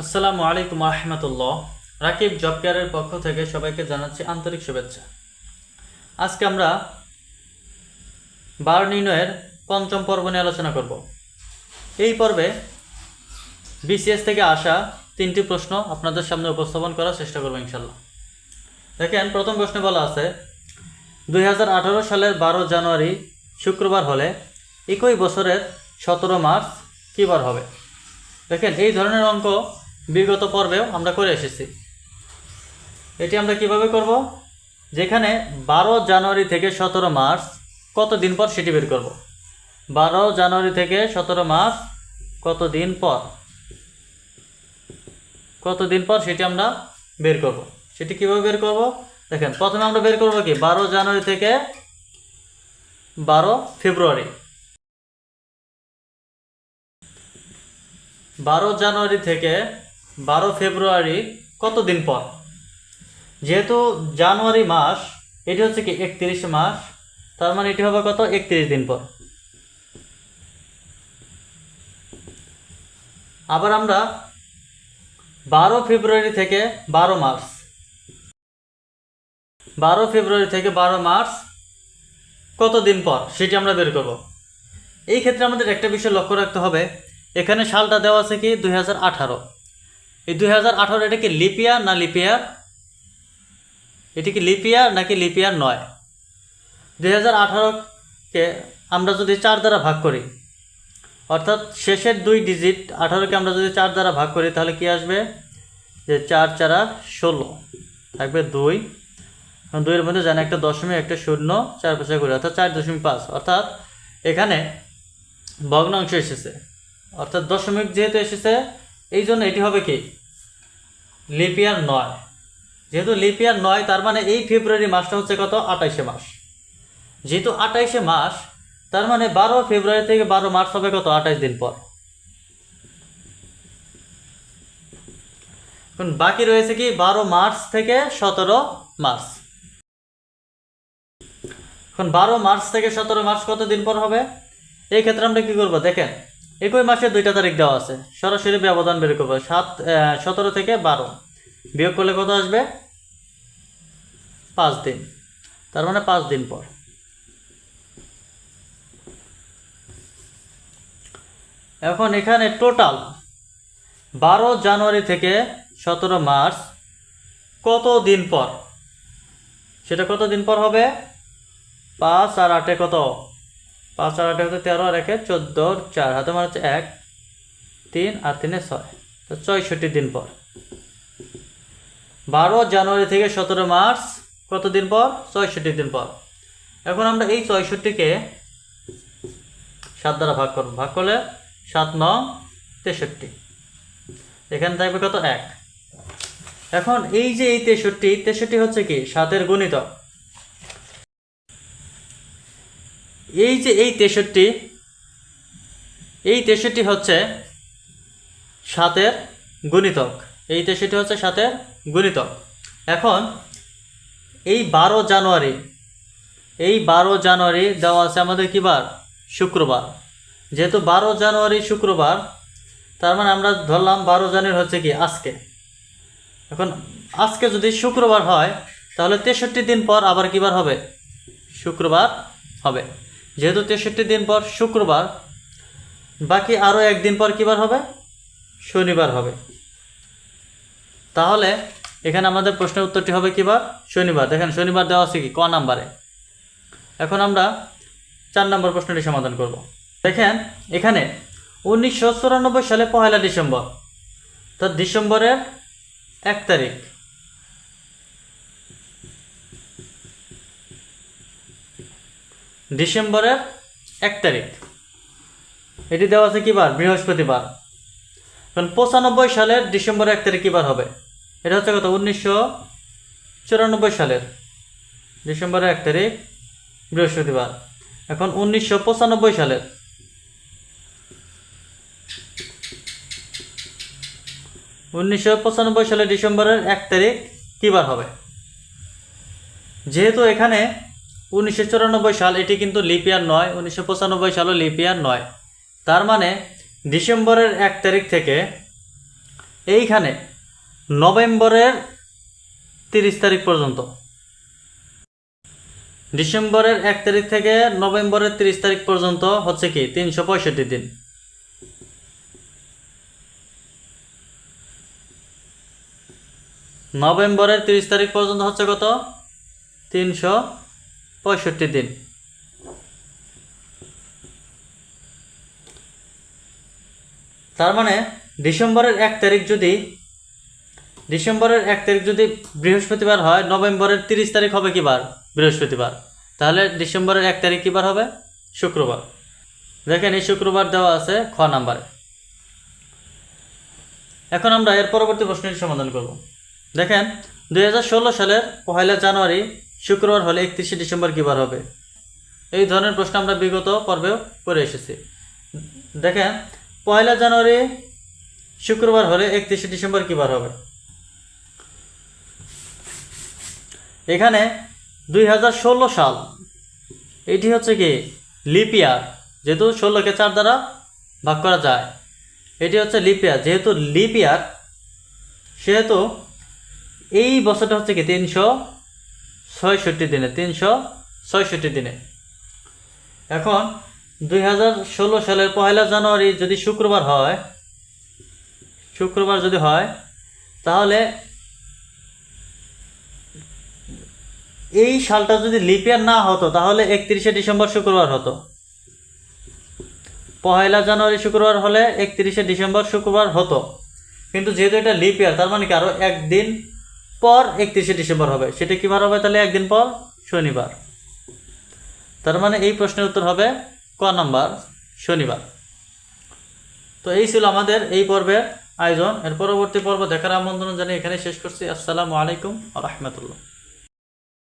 আসসালামু আলাইকুম রহমতুল্লাহ রাকিব জব কেয়ারের পক্ষ থেকে সবাইকে জানাচ্ছি আন্তরিক শুভেচ্ছা। আজকে আমরা বার নির্ণয়ের পঞ্চম পর্ব নিয়ে আলোচনা করব। এই পর্বে বিসিএস থেকে আসা তিনটি প্রশ্ন আপনাদের সামনে উপস্থাপন করার চেষ্টা করব ইনশাল্লাহ দেখেন, প্রথম প্রশ্নে বলা আছে, দুই হাজার আঠারো সালের বারো জানুয়ারি শুক্রবার হলে একই বছরের সতেরো মার্চ কী বার হবে? দেখেন, এই ধরনের অঙ্ক বিগত পর্বেও আমরা করে এসেছি। এটি আমরা কীভাবে করব? যেখানে বারো জানুয়ারি থেকে সতেরো মার্চ কত দিন পর সেটি বের করব? বারো জানুয়ারি থেকে সতেরো মার্চ কত দিন পর? কত দিন পর সেটি আমরা বের করব? সেটি কীভাবে বের করব? দেখেন, প্রথমে আমরা বের করব কি? বারো জানুয়ারি থেকে বারো ফেব্রুয়ারি। বারো জানুয়ারি থেকে বারো ফেব্রুয়ারি কত দিন পর? যেহেতু জানুয়ারি মাস, এটি হচ্ছে কি একত্রিশ মাস, তার মানে এটি হবে কত? একত্রিশ দিন পর। আবার আমরা বারো ফেব্রুয়ারি থেকে বারো মার্চ। বারো ফেব্রুয়ারি থেকে বারো মার্চ কত দিন পর? সেটি আমরা বের করব। এই ক্ষেত্রে আমাদের একটা বিষয় লক্ষ্য রাখতে হবে। এখানে সালটা দেওয়া আছে কি? দুই হাজার আঠারো। এই দুই হাজার আঠারো এটা কি লিপিয়ার না লিপিয়ার এটি কি লিপিয়ার নাকি লিপিয়ার নয়? দুই হাজার আঠারোকে আমরা যদি চার দ্বারা ভাগ করি, অর্থাৎ শেষের দুই ডিজিট আঠারোকে আমরা যদি চার দ্বারা ভাগ করি, তাহলে কি আসবে? যে চার চারা ষোলো, থাকবে দুই। দুইয়ের মধ্যে জানে একটা দশমিক, একটা শূন্য, চার পাশে করে অর্থাৎ চার দশমিক পাঁচ। অর্থাৎ এখানে ভগ্নাংশ এসেছে। অর্থাৎ দশমিক যেহেতু এসেছে এই জন্য এটি হবে কি? লিপিয়ার নয়। যেহেতু লিপিয়ার নয়, তার মানে এই ফেব্রুয়ারি মাসটা হচ্ছে কত? আঠাইশে মাস। যেহেতু আঠাইশে মাস, তার মানে বারো ফেব্রুয়ারি থেকে বারো মার্চ হবে কত? আঠাইশ দিন পর। বাকি রয়েছে কি? বারো মার্চ থেকে সতেরো মার্চ। এখন বারো মার্চ থেকে সতেরো মার্চ কত দিন পর হবে? এই ক্ষেত্রে আমরা কি করব? দেখেন একই মাসে দুইটা তারিখ দেওয়া আছে। সরাসরি ব্যবধান বের করব। সাত সতেরো থেকে বারো। বিয়োগ করলে কত আসবে? পাঁচ দিন। তার মানে পাঁচ দিন পর। এখন এখানে টোটাল বারো জানুয়ারি থেকে সতেরো মার্চ কত দিন পর? সেটা কত দিন পর হবে? পাঁচ আর আটে কত? পাঁচ আর আটে হচ্ছে তেরো আর একে চোদ্দ চার। হাতে মানে হচ্ছে এক, তিন আর তিনে ছয়। তো ছয়ষট্টি দিন পর। বারো জানুয়ারি থেকে সতেরো মার্চ, কত দিন পর? ছয়ষট্টি দিন পর। এখন আমরা এই ছয়ষট্টিকে সাত দ্বারা ভাগ করব। ভাগ করলে সাত ন তেষট্টি। এখানে থাকবে কত? এক। এখন এই যে এই তেষট্টি তেষট্টি হচ্ছে কি? সাতের গুণিতক। এই যে এই তেষট্টি এই তেষট্টি হচ্ছে সাতের গুণিতক। এই তেষট্টি হচ্ছে সাতের গুণিতক। এখন এই বারো জানুয়ারি, এই বারো জানুয়ারি দেওয়া আছে আমাদের কী বার? শুক্রবার। যেহেতু বারো জানুয়ারি শুক্রবার, তার মানে আমরা ধরলাম বারো জানুয়ারি হচ্ছে কি? আজকে। এখন আজকে যদি শুক্রবার হয়, তাহলে তেষট্টি দিন পর আবার কিবার হবে? শুক্রবার হবে। যেহেতু তেষট্টি দিন পর শুক্রবার, বাকি আরও একদিন পর কিবার হবে? শনিবার হবে। তাহলে এখানে আমাদের প্রশ্নের উত্তরটি হবে কিবার শনিবার। দেখেন, শনিবার দেওয়া আছে কি? ক নাম্বারে। এখন আমরা চার নম্বর প্রশ্নটি সমাধান করব। দেখেন, এখানে উনিশশো চুরানব্বই সালে পহেলা ডিসেম্বর, তো ডিসেম্বরের এক তারিখ। ডিসেম্বরের এক তারিখ। এটি দেওয়া আছে কিবার? বৃহস্পতিবার। কারণ পঁচানব্বই সালের ডিসেম্বর এক তারিখ কিবার হবে? এটা হচ্ছে কত? উনিশশো চুরানব্বই সালের ডিসেম্বরের এক তারিখ, বৃহস্পতিবার। এখন উনিশশো পঁচানব্বই সালের। উনিশশো পঁচানব্বই সালের ডিসেম্বরের এক তারিখ কিবার হবে? যেহেতু এখানে উনিশশো চুরানব্বই সাল এটি কিন্তু লিপিয়ার নয়, উনিশশো পঁচানব্বই সালও লিপিয়ার নয়। তার মানে ডিসেম্বরের এক তারিখ থেকে এইখানে নভেম্বরের তিরিশ তারিখ পর্যন্ত। ডিসেম্বরের এক তারিখ থেকে নভেম্বরের তিরিশ তারিখ পর্যন্ত হচ্ছে কি? তিনশো পঁয়ষট্টি দিন। নভেম্বরের তিরিশ তারিখ পর্যন্ত হচ্ছে কত? তিনশো পঁয়ষট্টি দিন। তার মানে ডিসেম্বরের এক তারিখ যদি, ডিসেম্বরের এক তারিখ যদি বৃহস্পতিবার হয়, নভেম্বরের তিরিশ তারিখ হবে কি বার বৃহস্পতিবার। তাহলে ডিসেম্বরের এক তারিখ কি বার হবে? শুক্রবার। দেখেন এই শুক্রবার দেওয়া আছে খ নাম্বারে। এখন আমরা এর পরবর্তী প্রশ্নের সমাধান করব। দেখেন দু হাজার ষোলো সালের পহেলা জানুয়ারি শুক্রবার হলে একত্রিশে ডিসেম্বর কী বার হবে? এই ধরনের প্রশ্ন আমরা বিগত পর্বেও করে এসেছি। দেখেন, পয়লা জানুয়ারি শুক্রবার হলে একত্রিশে ডিসেম্বর কী বার হবে? এখানে দুই হাজার ষোলো সাল, এটি হচ্ছে কি লিপিয়ার যেহেতু ষোলোকে চার দ্বারা ভাগ করা যায়। এটি হচ্ছে লিপিয়ার যেহেতু লিপিয়ার সেহেতু এই বছরটা হচ্ছে কি তিনশো ছয়ষট্টি দিনে, তিনশো ছয়ষট্টি দিনে। এখন দুই হাজার ষোলো সালের পয়লা জানুয়ারি যদি শুক্রবার হয়, শুক্রবার যদি হয়, তাহলে এই সালটা যদি লিপিয়ার না হতো, তাহলে একত্রিশে ডিসেম্বর শুক্রবার হতো। পয়লা জানুয়ারি শুক্রবার হলে একত্রিশে ডিসেম্বর শুক্রবার হতো। কিন্তু যেহেতু এটা লিপিয়ার তার মানে কি আরও একদিন পর একত্রিশে ডিসেম্বর হবে। সেটা কী বার হবে তাহলে? একদিন পর? শনিবার। তার মানে এই প্রশ্নের উত্তর হবে ক নম্বর? শনিবার। তো এই ছিল আমাদের এই পর্বের আয়োজন। এর পরবর্তী পর্ব দেখার আমন্ত্রণ জানিয়ে এখানে শেষ করছি। আসসালামু আলাইকুম রহমতুল্লাহ।